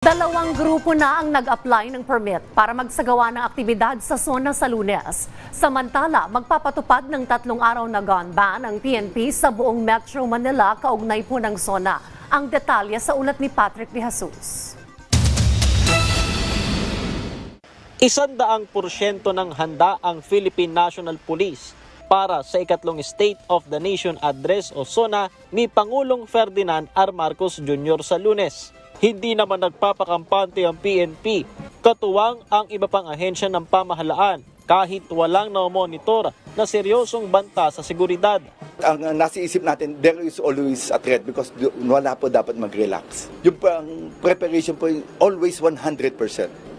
Dalawang grupo na ang nag-apply ng permit para magsagawa ng aktibidad sa zona sa lunes. Samantala, magpapatupad ng tatlong araw na gun ban ang PNP sa buong Metro Manila kaugnay po ng zona. Ang detalye sa ulat ni Patrick De Jesus. Isandaang porsyento ng handa ang Philippine National Police para sa ikatlong State of the Nation Address o SONA ni Pangulong Ferdinand R. Marcos Jr. sa lunes. Hindi naman nagpapakampante ang PNP, katuwang ang iba pang ahensya ng pamahalaan kahit walang na-monitor na seryosong banta sa seguridad. ang uh, nasa isip natin, there is always a threat because wala po dapat mag-relax. Yung pang preparation po, always 100%.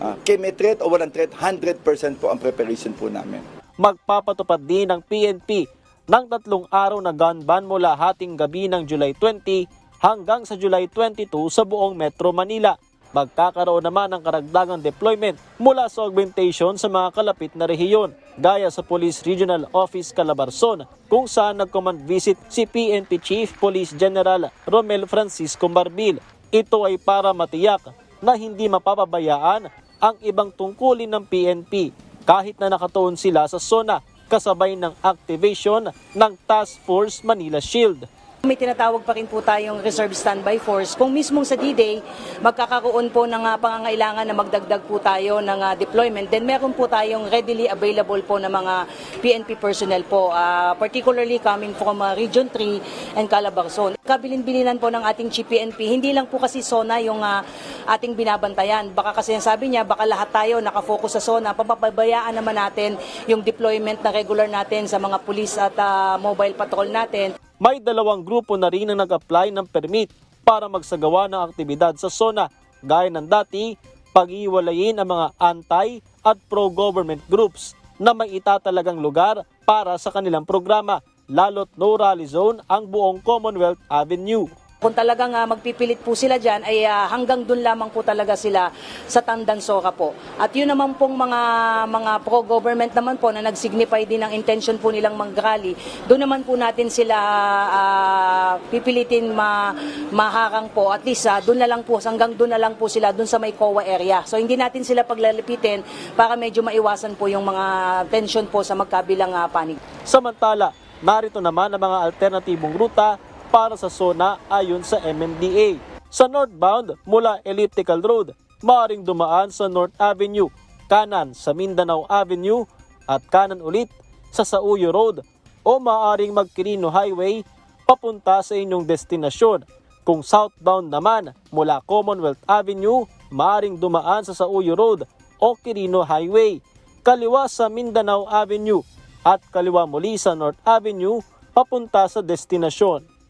Ah, kay may threat o walang threat, 100% po ang preparation po namin. magpapatupad din ng PNP ng tatlong araw na gun ban mula hating gabi ng July 20 hanggang sa July 22 sa buong Metro Manila. Magkakaroon naman ng karagdagang deployment mula sa augmentation sa mga kalapit na rehiyon, gaya sa Police Regional Office Calabarzon, kung saan nag-command visit si PNP Chief Police General Romel Francisco Marbil. Ito ay para matiyak na hindi mapapabayaan ang ibang tungkulin ng PNP kahit na nakatuon sila sa zona kasabay ng activation ng Task Force Manila Shield. May tinatawag pa rin po tayong Reserve Standby Force. Kung mismong sa D-Day, magkakaroon po ng ah, pangangailangan na magdagdag po tayo ng ah, deployment, then meron po tayong readily available po na mga PNP personnel po, ah, particularly coming from ah, Region 3 and Calabarzon. Kabilin-bilinan po ng ating GPNP, hindi lang po kasi SONA yung ah, ating binabantayan. Baka kasi ang sabi niya, baka lahat tayo nakafocus sa SONA, papabayaan naman natin yung deployment na regular natin sa mga police at ah, mobile patrol natin. May dalawang grupo na rin ang nag-apply ng permit para magsagawa ng aktibidad sa zona, gaya ng dati, pag-iwalayin ang mga anti- at pro-government groups na may itatalagang lugar para sa kanilang programa, lalo't no rally zone ang buong Commonwealth Avenue. Kung talagang ah, magpipilit po sila dyan, ay ah, hanggang dun lamang po talaga sila sa Tandansoka po. At yun naman pong mga, mga pro-government naman po na nag-signify din ng intention po nilang mag-rally, doon naman po natin sila ah, pipilitin ma, maharang po. At least ah, doon na lang po, hanggang doon na lang po sila, doon sa may COA area. So hindi natin sila paglalapitin para medyo maiwasan po yung mga tension po sa magkabilang ah, panig. Samantala, narito naman ang mga alternatibong ruta para sa zona ayon sa MMDA. Sa northbound mula Elliptical Road, maaaring dumaan sa North Avenue, kanan sa Mindanao Avenue at kanan ulit sa Sauyo Road o maaaring mag-Quirino Highway papunta sa inyong destinasyon. Kung southbound naman mula Commonwealth Avenue, maaaring dumaan sa Sauyo Road o Quirino Highway. Kaliwa sa Mindanao Avenue at kaliwa muli sa North Avenue papunta sa destinasyon.